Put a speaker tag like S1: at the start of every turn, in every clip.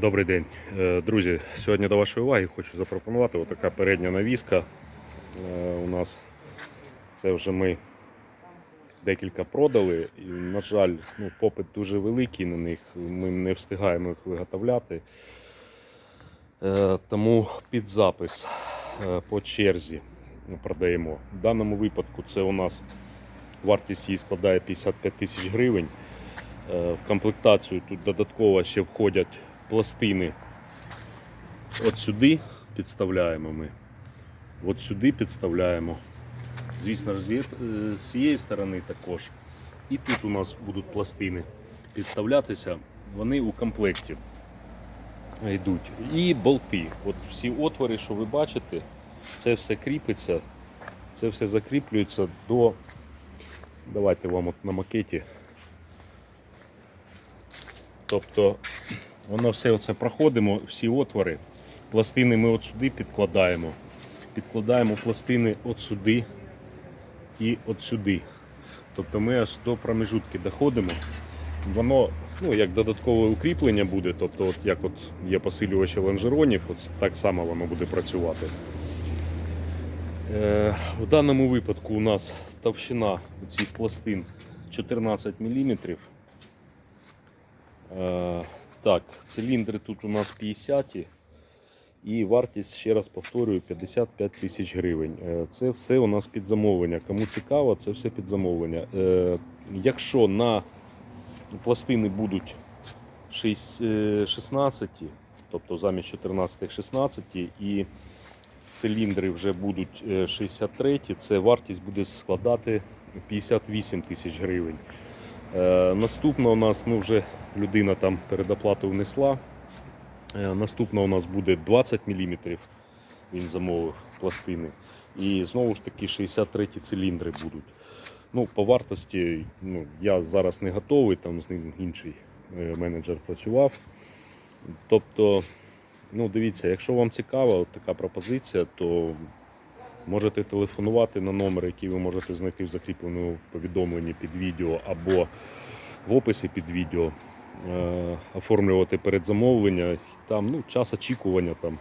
S1: Добрий день, Е, друзі. Сьогодні до вашої уваги хочу запропонувати отака передня навіска. Е, У нас це вже ми декілька продали. І, на жаль, ну, попит дуже великий на них. Ми не встигаємо їх виготовляти. Е, Тому під запис по черзі продаємо. В даному випадку це у нас вартість її складає 55 тисяч гривень. В комплектацію тут додатково ще входять пластини. От сюди підставляємо ми. От сюди підставляємо. Звісно е, з цієї сторони також. І тут у нас будуть пластини підставлятися. Вони у комплекті йдуть. І болти. От всі отвори, що ви бачите, це все кріпиться, це все закріплюється до. Давайте вам от на макеті. Тобто воно все оце проходимо, всі отвори. Пластини ми от сюди підкладаємо. Підкладаємо пластини от сюди і от сюди. Тобто ми аж до промежутки доходимо. Воно ну, як додаткове укріплення буде, тобто, от як от є посилювачі лонжеронів, от так само воно буде працювати. Е, в даному випадку у нас товщина цих пластин 14 мм. Так, циліндри тут у нас 50 і вартість, ще раз повторюю, 55 тисяч гривень. Е, Це все у нас під замовлення. Кому цікаво, це все під замовлення. Е, Якщо на пластини будуть шість- е, 16, тобто замість 14 16 і циліндри вже будуть е, 63, це вартість буде складати 58 тисяч гривень. Е, Наступна у нас ну, вже людина там передоплату внесла. Е, Наступна у нас буде 20 мм. Він замовив пластини. І знову ж таки 63 циліндри будуть. Ну, по вартості ну, я зараз не готовий, там з ним інший е, менеджер працював. Тобто, ну, дивіться, якщо вам цікава така пропозиція, то можете телефонувати на номер, який ви можете знайти в закріпленому повідомленні під відео або в описі під відео. Е, оформлювати передзамовлення. Там ну, час очікування там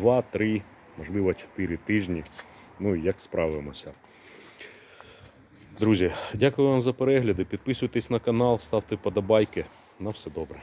S1: 2-3, можливо 4 тижні. Ну і як справимося. Друзі, дякую вам за перегляди. Підписуйтесь на канал, ставте подобайки. На все добре.